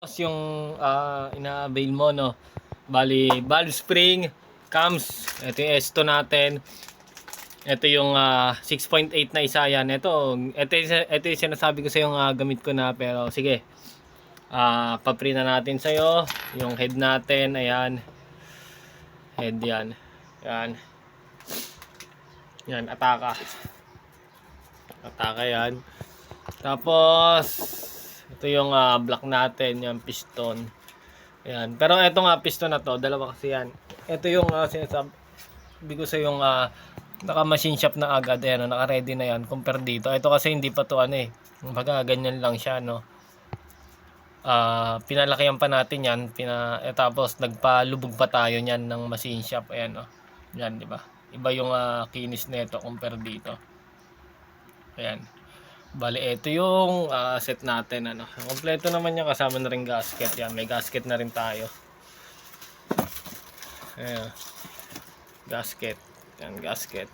Tapos yung ah, ina-avail mo, no? Bali, valve spring, cams. Ito yung S2 natin. Ito yung ah, 6.8 na isa yan. Ito, ito, ito yung sinasabi ko sa yung gamit ko na. Pero sige, ah papri na natin sa'yo. Yung head natin, ayan. Head yan. Yan. Yan, ataka. Ataka yan. Tapos, ito yung ah, block natin, yung piston. Ayan. Pero ito nga piston na to, dalawa kasi yan. Ito yung uh, sinasabi ko sa yung ah, naka machine shop na agad, ayan, naka ready na yan compare dito. Ito kasi hindi pa to ano eh. Kumbaga ganyan lang siya no. Ah, pinalakihan pa natin yan, pina eh, tapos nagpalubog pa tayo niyan ng machine shop, ayan oh. Yan, di ba? Iba yung ah, kinis nito compare dito. Ayan. Bali, ito yung ah, set natin. Ano. Kompleto naman yan. Kasama na rin gasket. Yan, may gasket na rin tayo. Ayan. Gasket. Yan, gasket.